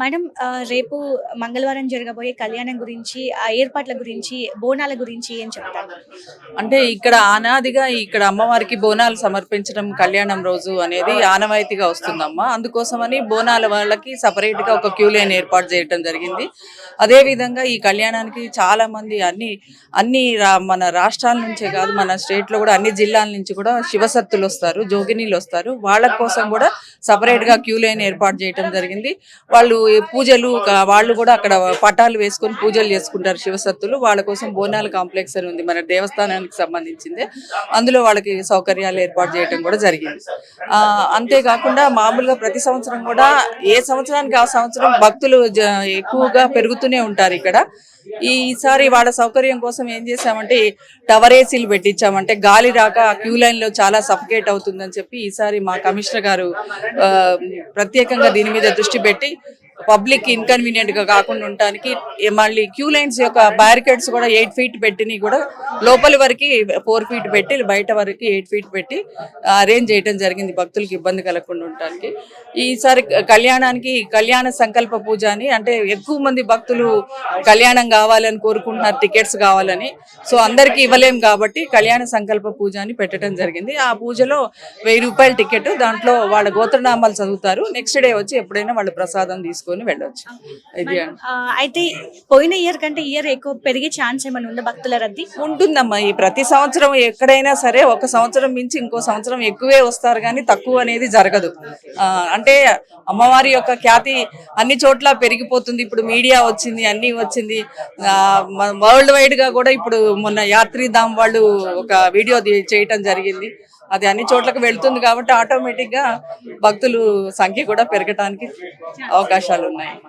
Madam ఆ, రేపు మంగళవారం జరగబోయే కళ్యాణం గురించి ఆ ఏర్పాట్ల గురించి బోనాల గురించి ఏం చెప్తారు? అంటే ఇక్కడ అనాదిగా ఇక్కడ అమ్మవారికి బోనాలు సమర్పించడం కళ్యాణం రోజు అనేది ఆనవాయితీగా వస్తుందమ్మా. అందుకోసమని బోనాల వాళ్ళకి సపరేట్గా ఒక క్యూ లైన్ ఏర్పాటు చేయడం జరిగింది. అదే విధంగా ఈ కళ్యాణానికి చాలా మంది అన్ని అన్ని రా- మన రాష్ట్రాల నుంచే కాదు మన స్టేట్లో కూడా అన్ని జిల్లాల నుంచి కూడా శివసత్తులు వస్తారు జోగినీలు వస్తారు. వాళ్ళ కోసం కూడా సపరేట్గా క్యూ లైన్ ఏర్పాటు చేయడం జరిగింది. వాళ్ళు పూజలు వాళ్ళు కూడా అక్కడ పటాలు వేసుకొని పూజలు చేసుకుంటారు శివసత్తులు వాళ్ళ కోసం బోనాల కాంప్లెక్స్ అని ఉంది మన దేవస్థానానికి సంబంధించింది. అందులో వాళ్ళకి సౌకర్యాలు ఏర్పాటు చేయడం కూడా జరిగింది. ఆ, అంతేకాకుండా మామూలుగా ప్రతి సంవత్సరం కూడా ఏ సంవత్సరానికి ఆ సంవత్సరం భక్తులు జ- ఎక్కువగా పెరుగుతూనే ఉంటారు ఇక్కడ. ఈసారి వాళ్ళ సౌకర్యం కోసం ఏం చేసామంటే టవర్ ఏసీలు పెట్టించామంటే గాలి రాక క్యూ లైన్లో చాలా సఫకేట్ అవుతుందని చెప్పి ఈసారి మా కమిషనర్ గారు ఆ, ప్రత్యేకంగా దీని మీద దృష్టి పెట్టి పబ్లిక్ ఇన్కన్వీనియంట్గా కాకుండా ఉండటానికి మళ్ళీ క్యూ లైన్స్ యొక్క బ్యారికేడ్స్ కూడా ఎయిట్ ఫీట్ పెట్టిని కూడా లోపలి వరకు ఫోర్ ఫీట్ పెట్టి బయట వరకు ఎయిట్ ఫీట్ పెట్టి అరేంజ్ చేయడం జరిగింది భక్తులకు ఇబ్బంది కలగకుండా ఉండటానికి. ఈసారి కళ్యాణానికి కళ్యాణ సంకల్ప పూజ అని అంటే ఎక్కువ మంది భక్తులు కళ్యాణం కావాలని కోరుకుంటున్నారు టికెట్స్ కావాలని. సో అందరికీ ఇవ్వలేం కాబట్టి కళ్యాణ సంకల్ప పూజ అని పెట్టడం జరిగింది. ఆ పూజలో వెయ్యి రూపాయల టికెట్ దాంట్లో వాళ్ళ గోత్రనామాలు చదువుతారు. నెక్స్ట్ డే వచ్చి ఎప్పుడైనా వాళ్ళు ప్రసాదం తీసుకొని వెళ్ళొచ్చు. ఇది అయితే పోయిన ఇయర్ కంటే ఇయర్ ఎక్కువ పెరిగే ఛాన్స్ ఏమైనా ఉందా భక్తుల రద్దీ? ఉంటుందమ్మా. ఈ ప్రతి సంవత్సరం ఎక్కడైనా సరే ఒక సంవత్సరం మించి ఇంకో సంవత్సరం ఎక్కువే వస్తారు కానీ తక్కువ అనేది జరగదు. అంటే అమ్మవారి యొక్క ఖ్యాతి అన్ని చోట్ల పెరిగిపోతుంది. ఇప్పుడు మీడియా వచ్చింది అన్ని వచ్చింది. వరల్డ్ వైడ్గా కూడా ఇప్పుడు మొన్న యాత్రిధామ్ వాళ్ళు ఒక వీడియో చేయటం జరిగింది. అది అన్ని చోట్లకు వెళ్తుంది కాబట్టి ఆటోమేటిక్గా భక్తులు సంఖ్య కూడా పెరగటానికి అవకాశాలు ఉన్నాయి